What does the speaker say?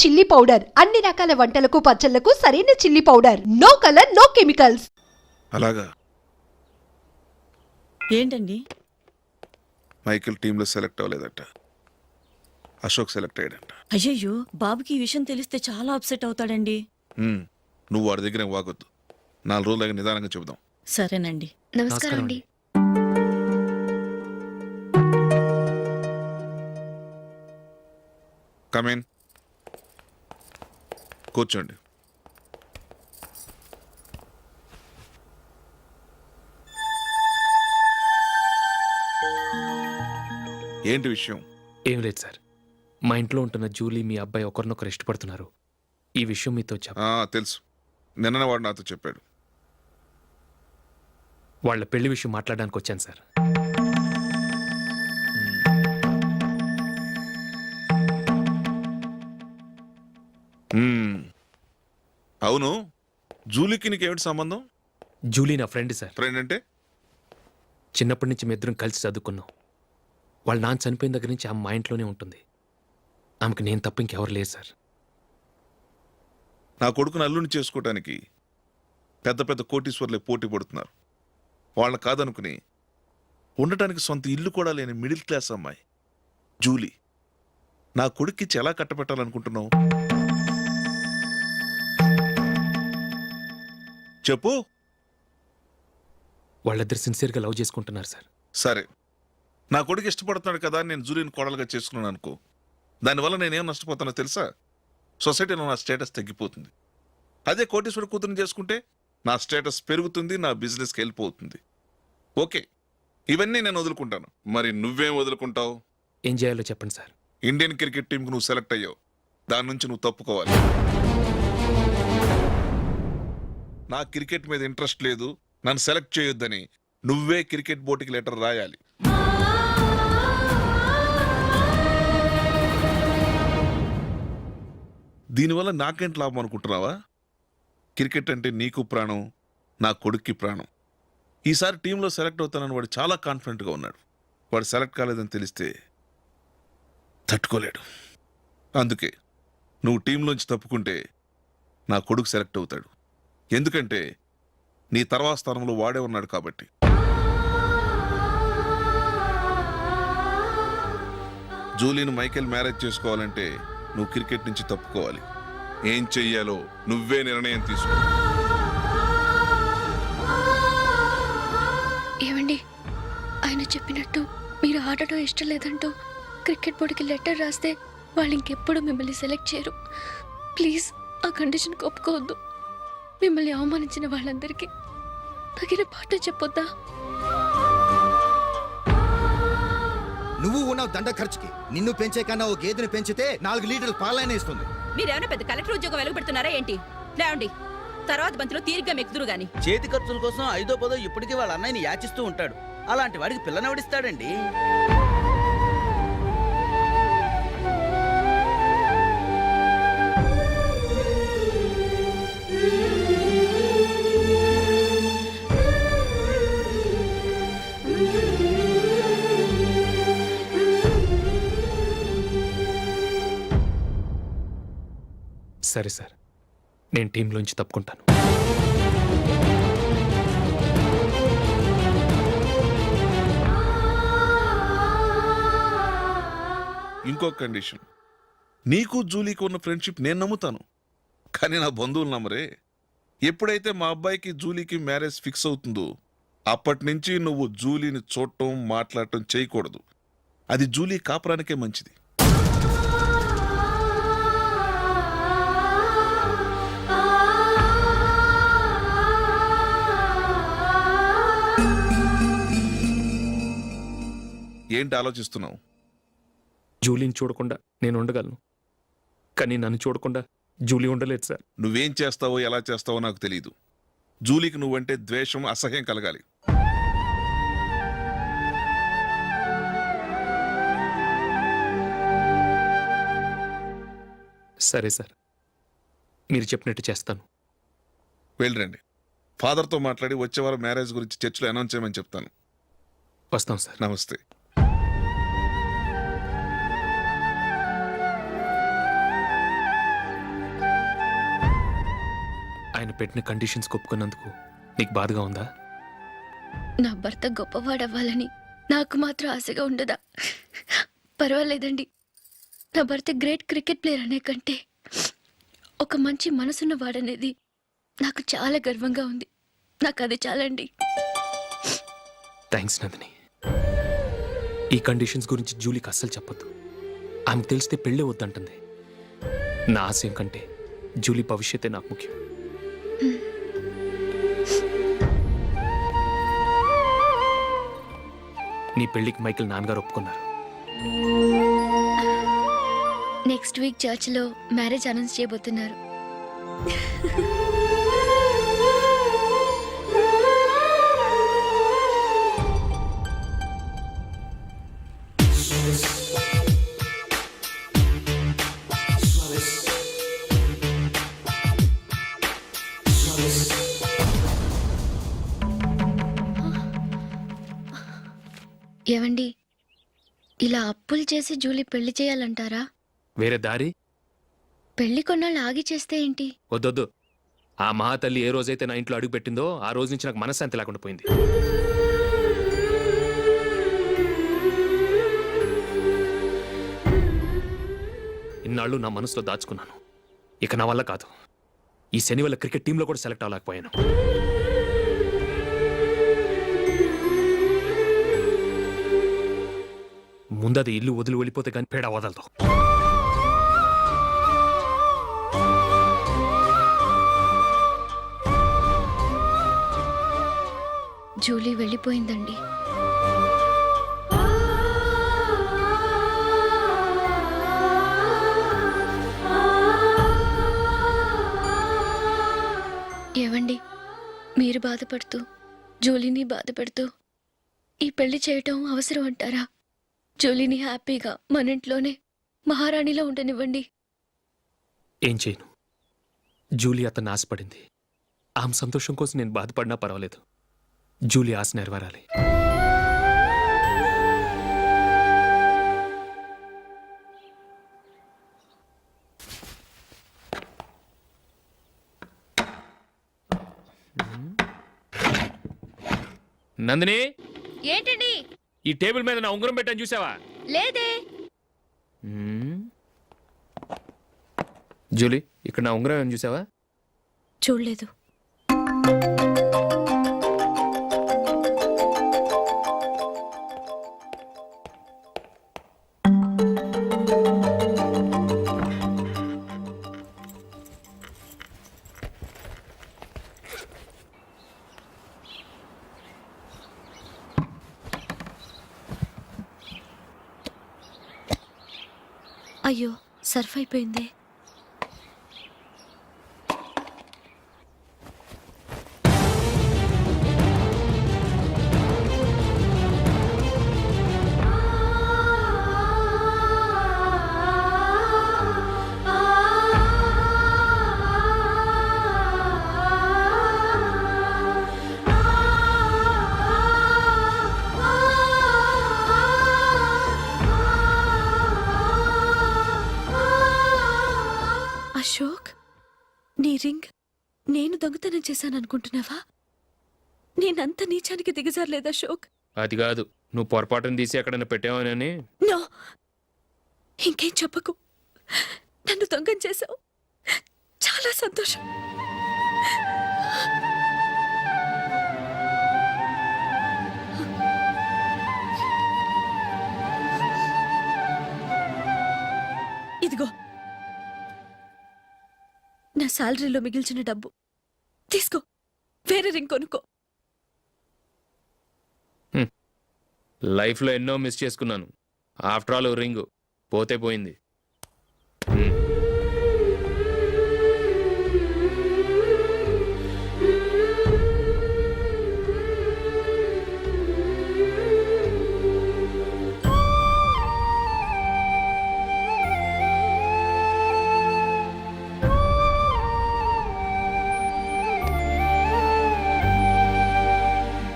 Chilli powder. అన్ని రకాల వంటలకు పచ్చళ్ళకు సరైన chilli powder. No colour no chemicals. అలాగా. ఏంటండి? మైకిల్ టీంలో సెలెక్ట్ అవ్వలేదట. అశోక్ సెలెక్ట్ అయ్యాడంట. అయ్యయ్యో బాబుకి ఈ విషయం తెలిస్తే చాలా అప్సెట్ అవుతాడండి. హ్మ్, నువ్వు వాడి దగ్గర వాగొద్దు. నాలుగు రోజులు నిదానంగా చెబుదాం. సరేనండి. నమస్కారం అండి. కమేన్ కూర్చోండి. ఏంటి విషయం? ఏం లేదు సార్. మా ఇంట్లో ఉంటున్న జూలీ మీ అబ్బాయి ఒకరినొకరు ఇష్టపడుతున్నారు. ఈ విషయం మీతో చెప్ప ఆ, తెలుసు. నిన్న వాడు నాతో చెప్పాడు. వాళ్ళ పెళ్ళి విషయం మాట్లాడడానికి వచ్చాను సార్. అవును. జూలీకి నీకేమిటి సంబంధం? జూలీ నా ఫ్రెండ్ సార్. ఫ్రెండ్ అంటే? చిన్నప్పటి నుంచి మీ ఇద్దరం కలిసి చదువుకున్నాం. వాళ్ళ నాన్న చనిపోయిన దగ్గర నుంచి ఆమె మా ఇంట్లోనే ఉంటుంది. ఆమెకు నేను తప్ప ఇంకెవరు లేరు సార్. నా కొడుకును అల్లుని చేసుకోవటానికి పెద్ద పెద్ద కోటీశ్వర్లే పోటీ పడుతున్నారు. వాళ్ళని కాదనుకుని ఉండటానికి సొంత ఇల్లు కూడా లేని మిడిల్ క్లాస్ అమ్మాయి జూలీ. నా కొడుక్కిచ్చి ఎలా కట్టబెట్టాలనుకుంటున్నావు? చెప్పు. వాళ్ళిద్దరు సిన్సియర్గా లవ్ చేసుకుంటున్నారు సార్. సరే. నా కొడుకు ఇష్టపడుతున్నాడు కదా నేను జూలీని కోడలుగా చేసుకున్నాను అనుకో. దానివల్ల నేనేం నష్టపోతానో తెలుసా? సొసైటీలో నా స్టేటస్ తగ్గిపోతుంది. అదే కోటీశ్వర కూతురుని చేసుకుంటే నా స్టేటస్ పెరుగుతుంది నా బిజినెస్కి వెళ్ళిపోతుంది. ఓకే. ఇవన్నీ నేను వదులుకుంటాను. మరి నువ్వేం వదులుకుంటావు? ఏం చేయాలో చెప్పండి సార్. ఇండియన్ క్రికెట్ టీంకి నువ్వు సెలెక్ట్ అయ్యావు. దాని నుంచి నువ్వు తప్పుకోవాలి. నా క్రికెట్ మీద ఇంట్రెస్ట్ లేదు నన్ను సెలెక్ట్ చేయొద్దని నువ్వే క్రికెట్ బోర్డుకి లెటర్ రాయాలి. దీనివల్ల నాకేంటి లాభం అనుకుంటున్నావా? క్రికెట్ అంటే నీకు ప్రాణం నా కొడుక్కి ప్రాణం. ఈసారి టీంలో సెలెక్ట్ అవుతానని వాడు చాలా కాన్ఫిడెంట్గా ఉన్నాడు. వాడు సెలెక్ట్ కాలేదని తెలిస్తే తట్టుకోలేడు. అందుకే నువ్వు టీంలోంచి తప్పుకుంటే నా కొడుకు సెలెక్ట్ అవుతాడు. ఎందుకంటే నీ తర్వాత స్థానంలో వాడే ఉన్నాడు కాబట్టి. జూలీని మైకేల్ మ్యారేజ్ చేసుకోవాలంటే నువ్వు క్రికెట్ నుంచి తప్పుకోవాలి. ఏం చెయ్యాలో నువ్వే నిర్ణయం తీసుకో. ఏమండి? ఆయన చెప్పినట్టు మీరు ఆడటం ఇష్టం లేదంటూ క్రికెట్ బోర్డుకి లెటర్ రాస్తే వాళ్ళు ఇంకెప్పుడు మిమ్మల్ని సెలెక్ట్ చేయరు. ప్లీజ్ ఆ కండిషన్కి ఒప్పుకోవద్దు. మిమ్మల్ని అవమానించిన వాళ్ళందరికీ తగిన పాఠం చెప్పొద్దా? నువ్వు ఉన్నావు దండ ఖర్చుకి. నిన్ను పెంచే కన్నా ఓ గేదెని పెంచితే నాలుగు లీటర్లు పాలైన ఇస్తుంది. మీరేమైనా పెద్ద కలెక్టర్ ఉద్యోగం వెలుగుపెడుతున్నారా ఏంటి? లేవండి. తర్వాత బంతిలో తీరిగ్గా మెక్కుదురు గాని. చేతి ఖర్చుల కోసం ఐదో పదో ఇప్పటికీ వాళ్ళ అన్నయ్యని యాచిస్తూ ఉంటాడు. అలాంటి వాడికి పిల్లనవడిస్తాడండి? సరే సార్. నేను టీంలోంచి తప్పుకుంటాను. ఇంకో కండిషన్. నీకు జూలీకి ఉన్న ఫ్రెండ్షిప్ నేను నమ్ముతాను. కానీ నా బంధువులు నమ్మరే. ఎప్పుడైతే మా అబ్బాయికి జూలీకి మ్యారేజ్ ఫిక్స్ అవుతుందో అప్పటి నుంచి నువ్వు జూలీని చూడటం మాట్లాడటం చేయకూడదు. అది జూలీ కాపురానికే మంచిది. ఏంటి ఆలోచిస్తున్నావు? జూలీని చూడకుండా నేను ఉండగలను. కానీ నన్ను చూడకుండా జూలీ ఉండలేదు సార్. నువ్వేం చేస్తావో ఎలా చేస్తావో నాకు తెలియదు జూలీకి నువ్వంటే ద్వేషం అసహ్యం కలగాలి. సరే సార్. మీరు చెప్పినట్టు చేస్తాను. వెళ్ళరండి. ఫాదర్తో మాట్లాడి వచ్చే వారం మ్యారేజ్ గురించి చర్చిలో అనౌన్స్ చేయమని చెప్తాను. వస్తాం సార్. నమస్తే. పెట్టిన కండిషన్స్ ఒప్పుకున్నందుకు నీకు బాధగా ఉందా? నా భర్త గొప్పవాడవ్వాలని నాకు మాత్రం ఆశగా ఉండదా? పర్వాలేదండి. నా భర్త గ్రేట్ క్రికెట్ ప్లేయర్ అనే కంటే ఒక మంచి మనసున్న వాడనేది నాకు చాలా గర్వంగా ఉంది. నాకు అది చాలండి. థ్యాంక్స్ నందిని. ఈ కండిషన్స్ గురించి జూలీకి అస్సలు చెప్పొద్దు. ఆమెకు తెలిస్తే పెళ్ళే వద్దంటుంది. నా ఆశయం కంటే జూలీ భవిష్యత్తే నాకు ముఖ్యం. నీ పెళ్ళికి మైకిల్ నాన్నగారు ఒప్పుకున్నారు. నెక్స్ట్ వీక్ చర్చ్లో మ్యారేజ్ అనౌన్స్ చేయబోతున్నారు. ఇలా అప్పులు చేసి జూలీ పెళ్ళి చేయాలంటారా? వేరే దారి? పెళ్ళి కొన్నాళ్ళు ఆగి చేస్తే ఏంటి? వద్దొద్దు. ఆ మహాతల్లి ఏ రోజైతే నా ఇంట్లో అడుగుపెట్టిందో ఆ రోజు నుంచి నాకు మనశ్శాంతి లేకుండా పోయింది. ఇన్నాళ్ళు నా మనసులో దాచుకున్నాను. ఇక నా వల్ల కాదు. ఈ శని వల్ల క్రికెట్ టీంలో కూడా సెలెక్ట్ అవ్వలేకపోయాను. ముందది ఇల్లు వదిలి వెళ్ళిపోతే కానీ పేడ వదలదు. జూలీ వెళ్ళిపోయిందండి. ఏవండి? మీరు బాధపడుతూ జూలీని బాధపెడుతూ ఈ పెళ్ళి చేయటం అవసరం అంటారా? జూలీని హ్యాపీగా మన ఇంట్లోనే మహారాణిలో ఉండనివ్వండి. ఏం చేయను? జూలీ అతన్ని ఆశపడింది. ఆమె సంతోషం కోసం నేను బాధపడినా పర్వాలేదు. జూలీ ఆశ నెరవేరాలి. నందిని? ఏంటండి? ఈ టేబుల్ మీద నా ఉంగరం పెట్టాను చూసావా? లేదే. జూలీ ఇక్కడ నా ఉంగరం ఏమైనా చూసావా? చూడలేదు. అయ్యో సర్ఫ్ అయిపోయిందే. రింగ్ నేను దొంగతనం చేశాననుకుంటున్నావా? నేనంత నీచానికి దిగజారలేదు అశోక్? అది కాదు. నువ్వు పొరపాటును తీసి ఎక్కడైనా పెట్టావని నో! ఇంకేం చెప్పకు. నన్ను దొంగం చేశావు. చాలా సంతోషం. ఇదిగో. నా శాలరీలో మిగిల్చిన డబ్బు. తీసుకో. వేరే రింగ్ కొనుక్కో. లైఫ్లో ఎన్నో మిస్ చేసుకున్నాను. After all ring. పోతే పోయింది.